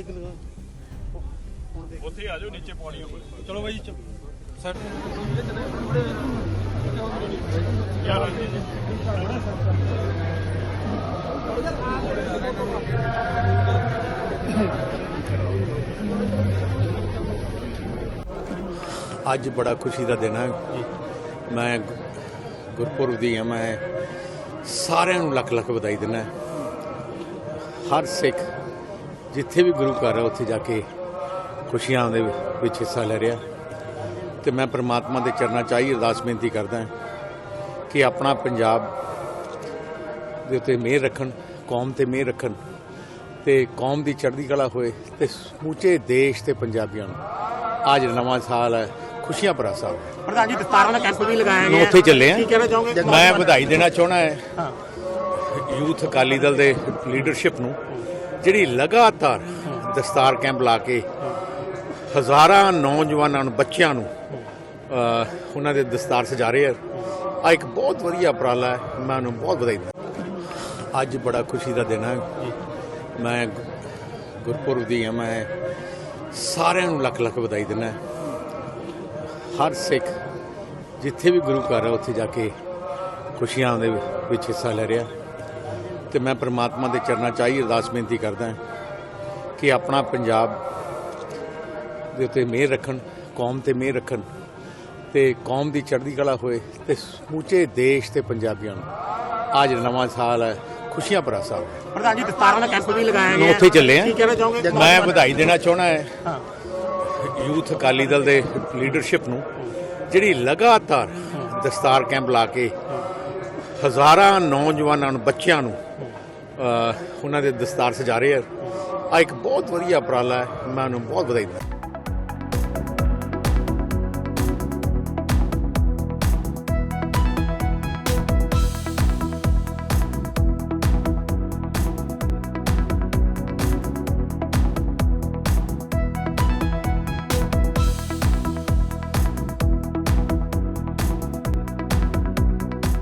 Mic ਲਗਾ ਉੱਥੇ ਆ ਜਾਓ ਨੀਚੇ ਪੌੜੀਆਂ ਕੋਲ। ਚਲੋ ਬਾਈ ਚਲੋ। ਸੈਟ ਅੱਜ ਬੜਾ ਖੁਸ਼ੀ ਦਾ ਦਿਨ ਹੈ ਮੈਂ ਗੁਰਪੁਰਬ ਦੀ ਹਾਂ ਮੈਂ ਸਾਰਿਆਂ ਨੂੰ ਲੱਖ ਲੱਖ ਵਧਾਈ ਦਿੰਦਾ। ਹਰ ਸਿੱਖ ਜਿੱਥੇ ਵੀ ਗੁਰੂ ਘਰ ਹੈ ਉੱਥੇ ਜਾ ਕੇ ਖੁਸ਼ੀਆਂ ਦੇ ਵਿੱਚ ਹਿੱਸਾ ਲੈ ਰਿਹਾ। ਤੇ ਮੈਂ ਪ੍ਰਮਾਤਮਾ ਦੇ ਚਰਨਾਂ 'ਚ ਆਈ ਅਰਦਾਸ ਬੇਨਤੀ ਕਰਦਾ ਕਿ ਆਪਣਾ ਪੰਜਾਬ ਦੇ ਉੱਤੇ ਮਿਹਰ ਰੱਖਣ ਕੌਮ ਤੇ ਮਿਹਰ ਰੱਖਣ ਤੇ ਕੌਮ ਦੀ ਚੜ੍ਹਦੀ ਕਲਾ ਹੋਏ ਤੇ ਸਮੂਚੇ ਦੇਸ਼ ਤੇ ਪੰਜਾਬੀਆਂ ਨੂੰ। ਅੱਜ ਨਵਾਂ ਸਾਲ ਹੈ ਖੁਸ਼ੀਆਂ ਭਰਾ ਸਾਲ ਹੈ। ਪ੍ਰਧਾਨ ਜੀ ਦਸਤਾਰਾਂ ਦਾ ਕੈਂਪ ਵੀ ਲਗਾਇਆ ਗਿਆ। ਉੱਥੇ ਚੱਲੇ ਆ ਕੀ ਕਹਿਣਾ ਚਾਹੋਗੇ? ਮੈਂ ਵਧਾਈ ਦੇਣਾ ਚਾਹਣਾ ਹਾਂ। ਯੂਥ ਅਕਾਲੀ ਦਲ ਦੇ ਲੀਡਰਸ਼ਿਪ ਨੂੰ ਜਿਹੜੀ ਲਗਾਤਾਰ ਦਸਤਾਰ ਕੈਂਪ ਲਾ ਕੇ ਹਜ਼ਾਰਾਂ ਨੌਜਵਾਨਾਂ ਨੂੰ, ਬੱਚਿਆਂ ਨੂੰ ਉਹਨਾਂ ਦੇ ਦਸਤਾਰ ਸਜਾ ਰਹੇ ਆ। ਆ ਇੱਕ ਬਹੁਤ ਵਧੀਆ ਉਪਰਾਲਾ ਹੈ। ਮੈਂ ਉਹਨੂੰ ਬਹੁਤ ਵਧਾਈ ਦਿੰਦਾ। ਅੱਜ ਬੜਾ ਖੁਸ਼ੀ ਦਾ ਦਿਨ ਹੈ। ਮੈਂ ਗੁ- ਗੁਰਪੁਰਬ ਦੀ ਹਾਂ। ਮੈਂ ਸਾਰਿਆਂ ਨੂੰ ਲੱਖ ਲੱਖ ਵਧਾਈ ਦਿੰਦਾ ਹਰ ਸਿੱਖ ਜਿੱਥੇ ਵੀ ਗੁਰੂ ਘਰ ਹੈ ਉੱਥੇ ਜਾ ਕੇ ਖੁਸ਼ੀਆਂ ਦੇ ਵਿੱਚ ਹਿੱਸਾ ਲੈ ਰਿਹਾ। ਤੇ ਮੈਂ ਪ੍ਰਮਾਤਮਾ ਦੇ ਚਰਨਾਂ 'ਚ ਆਈ ਅਰਦਾਸ ਬੇਨਤੀ ਕਰਦਾ ਕਿ ਆਪਣਾ ਪੰਜਾਬ ਦੇ ਉੱਤੇ ਮਿਹਰ ਰੱਖਣ ਕੌਮ ਤੇ ਮਿਹਰ ਰੱਖਣ ਤੇ ਕੌਮ ਦੀ ਚੜ੍ਹਦੀ ਕਲਾ ਹੋਏ ਤੇ ਸਮੂਚੇ ਦੇਸ਼ ਤੇ ਪੰਜਾਬੀਆਂ ਨੂੰ। ਅੱਜ ਨਵਾਂ ਸਾਲ ਹੈ ਖੁਸ਼ੀਆਂ ਭਰਾ ਸਾਲ ਪ੍ਰਧਾਨ ਜੀ ਦਸਤਾਰਾਂ ਦਾ ਕੈਂਪ ਵੀ ਲਗਾਇਆ ਗਿਆ। ਉੱਥੇ ਚੱਲੇ ਆ ਕੀ ਕਹਿਣਾ ਚਾਹੋਗੇ? ਮੈਂ ਵਧਾਈ ਦੇਣਾ ਚਾਹਣਾ ਹੈ। ਯੂਥ ਅਕਾਲੀ ਦਲ ਦੇ ਲੀਡਰਸ਼ਿਪ ਨੂੰ ਜਿਹੜੀ ਲਗਾਤਾਰ ਦਸਤਾਰ ਕੈਂਪ ਲਾ ਕੇ ਹਜ਼ਾਰਾਂ ਨੌਜਵਾਨਾਂ ਨੂੰ ਬੱਚਿਆਂ ਨੂੰ ਉਹਨਾਂ ਦੇ ਦਸਤਾਰ ਸਜਾ ਰਹੇ ਆ। ਆ ਇੱਕ ਬਹੁਤ ਵਧੀਆ ਉਪਰਾਲਾ ਹੈ, ਮੈਂ ਉਹਨੂੰ ਬਹੁਤ ਵਧਾਈ ਦਿੰਦਾ।